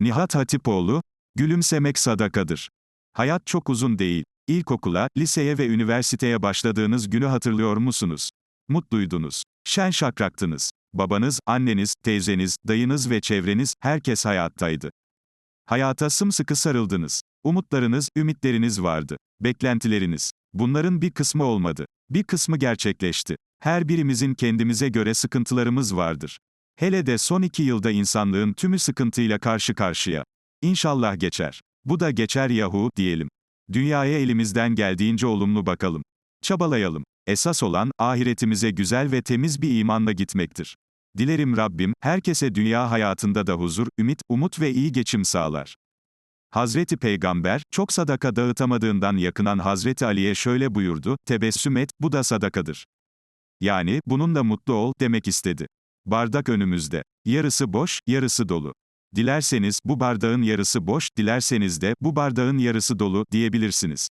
Nihat Hatipoğlu, gülümsemek sadakadır. Hayat çok uzun değil. İlkokula, liseye ve üniversiteye başladığınız günü hatırlıyor musunuz? Mutluydunuz. Şen şakraktınız. Babanız, anneniz, teyzeniz, dayınız ve çevreniz, herkes hayattaydı. Hayata sımsıkı sarıldınız. Umutlarınız, ümitleriniz vardı. Beklentileriniz. Bunların bir kısmı olmadı. Bir kısmı gerçekleşti. Her birimizin kendimize göre sıkıntılarımız vardır. Hele de son iki yılda insanlığın tümü sıkıntıyla karşı karşıya. İnşallah geçer. Bu da geçer yahu, diyelim. Dünyaya elimizden geldiğince olumlu bakalım. Çabalayalım. Esas olan, ahiretimize güzel ve temiz bir imanla gitmektir. Dilerim Rabbim, herkese dünya hayatında da huzur, ümit, umut ve iyi geçim sağlar. Hazreti Peygamber, çok sadaka dağıtamadığından yakınan Hazreti Ali'ye şöyle buyurdu, tebessüm et, bu da sadakadır. Yani, bununla mutlu ol, demek istedi. Bardak önümüzde. Yarısı boş, yarısı dolu. Dilerseniz, bu bardağın yarısı boş, dilerseniz de, bu bardağın yarısı dolu, diyebilirsiniz.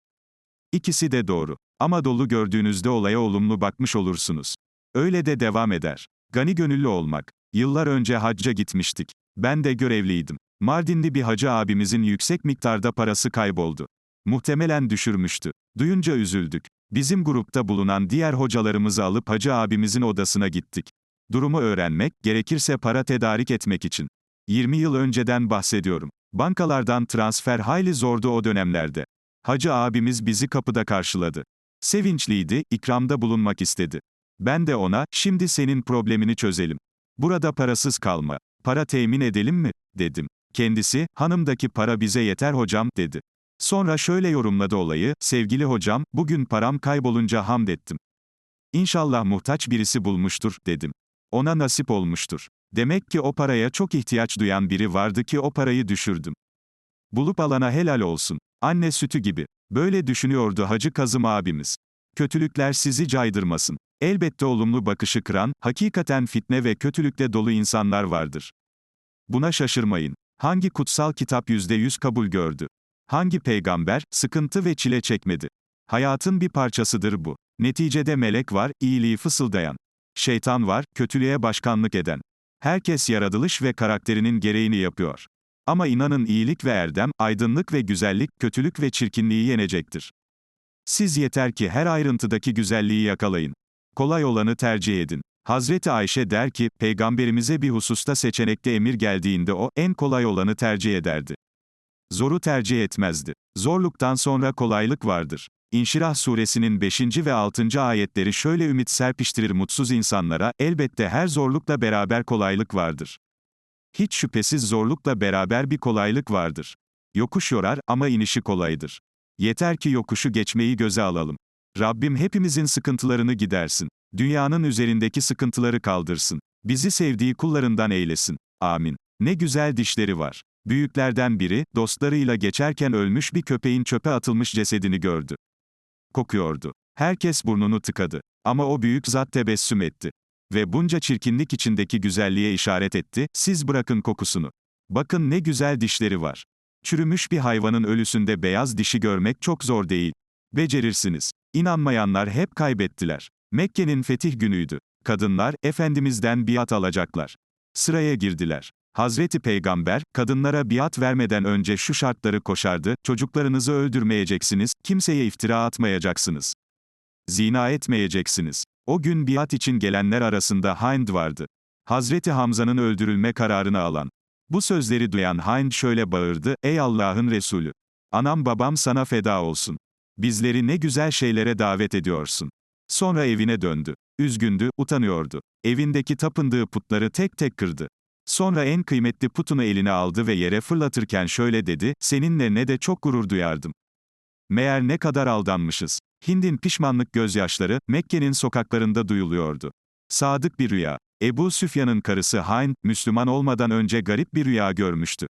İkisi de doğru. Ama dolu gördüğünüzde olaya olumlu bakmış olursunuz. Öyle de devam eder. Gani gönüllü olmak. Yıllar önce hacca gitmiştik. Ben de görevliydim. Mardinli bir hacı abimizin yüksek miktarda parası kayboldu. Muhtemelen düşürmüştü. Duyunca üzüldük. Bizim grupta bulunan diğer hocalarımızı alıp hacı abimizin odasına gittik. Durumu öğrenmek, gerekirse para tedarik etmek için. 20 yıl önceden bahsediyorum. Bankalardan transfer hayli zordu o dönemlerde. Hacı abimiz bizi kapıda karşıladı. Sevinçliydi, ikramda bulunmak istedi. Ben de ona, şimdi senin problemini çözelim. Burada parasız kalma. Para temin edelim mi? dedim. Kendisi, hanımdaki para bize yeter hocam, dedi. Sonra şöyle yorumladı olayı, sevgili hocam, bugün param kaybolunca hamd ettim. İnşallah muhtaç birisi bulmuştur, dedim. Ona nasip olmuştur. Demek ki o paraya çok ihtiyaç duyan biri vardı ki o parayı düşürdüm. Bulup alana helal olsun. Anne sütü gibi. Böyle düşünüyordu Hacı Kazım abimiz. Kötülükler sizi caydırmasın. Elbette olumlu bakışı kıran, hakikaten fitne ve kötülükle dolu insanlar vardır. Buna şaşırmayın. Hangi kutsal kitap yüzde yüz kabul gördü? Hangi peygamber, sıkıntı ve çile çekmedi? Hayatın bir parçasıdır bu. Neticede melek var, iyiliği fısıldayan. Şeytan var, kötülüğe başkanlık eden. Herkes yaratılış ve karakterinin gereğini yapıyor. Ama inanın iyilik ve erdem, aydınlık ve güzellik, kötülük ve çirkinliği yenecektir. Siz yeter ki her ayrıntıdaki güzelliği yakalayın. Kolay olanı tercih edin. Hazreti Ayşe der ki, peygamberimize bir hususta seçenekte emir geldiğinde o, en kolay olanı tercih ederdi. Zoru tercih etmezdi. Zorluktan sonra kolaylık vardır. İnşirah suresinin 5. ve 6. ayetleri şöyle ümit serpiştirir mutsuz insanlara, elbette her zorlukla beraber kolaylık vardır. Hiç şüphesiz zorlukla beraber bir kolaylık vardır. Yokuş yorar ama inişi kolaydır. Yeter ki yokuşu geçmeyi göze alalım. Rabbim hepimizin sıkıntılarını gidersin. Dünyanın üzerindeki sıkıntıları kaldırsın. Bizi sevdiği kullarından eylesin. Amin. Ne güzel dişleri var. Büyüklerden biri, dostlarıyla geçerken ölmüş bir köpeğin çöpe atılmış cesedini gördü. Kokuyordu. Herkes burnunu tıkadı. Ama o büyük zat tebessüm etti. Ve bunca çirkinlik içindeki güzelliğe işaret etti, siz bırakın kokusunu. Bakın ne güzel dişleri var. Çürümüş bir hayvanın ölüsünde beyaz dişi görmek çok zor değil. Becerirsiniz. İnanmayanlar hep kaybettiler. Mekke'nin fetih günüydü. Kadınlar, Efendimiz'den biat alacaklar. Sıraya girdiler. Hazreti Peygamber, kadınlara biat vermeden önce şu şartları koşardı, çocuklarınızı öldürmeyeceksiniz, kimseye iftira atmayacaksınız. Zina etmeyeceksiniz. O gün biat için gelenler arasında Hind vardı. Hazreti Hamza'nın öldürülme kararını alan. Bu sözleri duyan Hind şöyle bağırdı, ey Allah'ın Resulü! Anam babam sana feda olsun. Bizleri ne güzel şeylere davet ediyorsun. Sonra evine döndü. Üzgündü, utanıyordu. Evindeki tapındığı putları tek tek kırdı. Sonra en kıymetli putunu eline aldı ve yere fırlatırken şöyle dedi, seninle ne de çok gurur duyardım. Meğer ne kadar aldanmışız. Hind'in pişmanlık gözyaşları, Mekke'nin sokaklarında duyuluyordu. Sadık bir rüya. Ebu Süfyan'ın karısı Hind, Müslüman olmadan önce garip bir rüya görmüştü.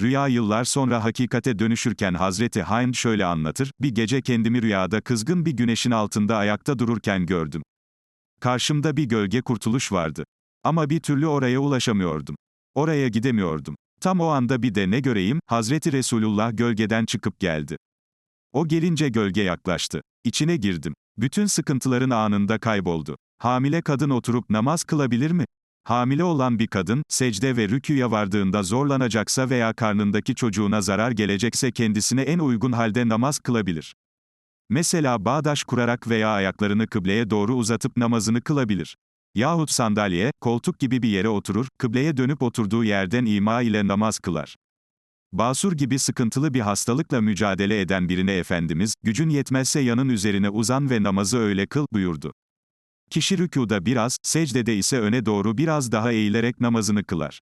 Rüya yıllar sonra hakikate dönüşürken Hazreti Hind şöyle anlatır, bir gece kendimi rüyada kızgın bir güneşin altında ayakta dururken gördüm. Karşımda bir gölge kurtuluş vardı. Ama bir türlü oraya ulaşamıyordum. Oraya gidemiyordum. Tam o anda bir de ne göreyim, Hazreti Resulullah gölgeden çıkıp geldi. O gelince gölge yaklaştı. İçine girdim. Bütün sıkıntıların anında kayboldu. Hamile kadın oturup namaz kılabilir mi? Hamile olan bir kadın, secde ve rüküye vardığında zorlanacaksa veya karnındaki çocuğuna zarar gelecekse kendisine en uygun halde namaz kılabilir. Mesela bağdaş kurarak veya ayaklarını kıbleye doğru uzatıp namazını kılabilir. Yahut sandalye, koltuk gibi bir yere oturur, kıbleye dönüp oturduğu yerden ima ile namaz kılar. Basur gibi sıkıntılı bir hastalıkla mücadele eden birine Efendimiz, gücün yetmezse yanın üzerine uzan ve namazı öyle kıl buyurdu. Kişi rükuda biraz, secdede ise öne doğru biraz daha eğilerek namazını kılar.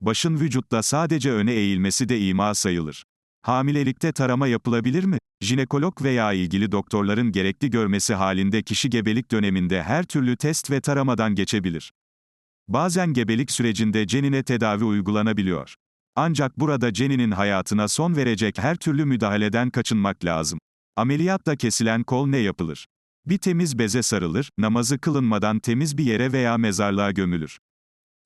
Başın vücutta sadece öne eğilmesi de ima sayılır. Hamilelikte tarama yapılabilir mi? Jinekolog veya ilgili doktorların gerekli görmesi halinde kişi gebelik döneminde her türlü test ve taramadan geçebilir. Bazen gebelik sürecinde cenine tedavi uygulanabiliyor. Ancak burada ceninin hayatına son verecek her türlü müdahaleden kaçınmak lazım. Ameliyatla kesilen kol ne yapılır? Bir temiz beze sarılır, namazı kılınmadan temiz bir yere veya mezarlığa gömülür.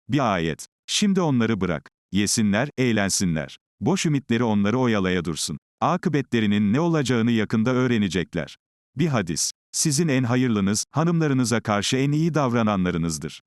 Bir ayet. Şimdi onları bırak. Yesinler, eğlensinler. Boş ümitleri onları oyalaya dursun. Akıbetlerinin ne olacağını yakında öğrenecekler. Bir hadis. Sizin en hayırlınız, hanımlarınıza karşı en iyi davrananlarınızdır.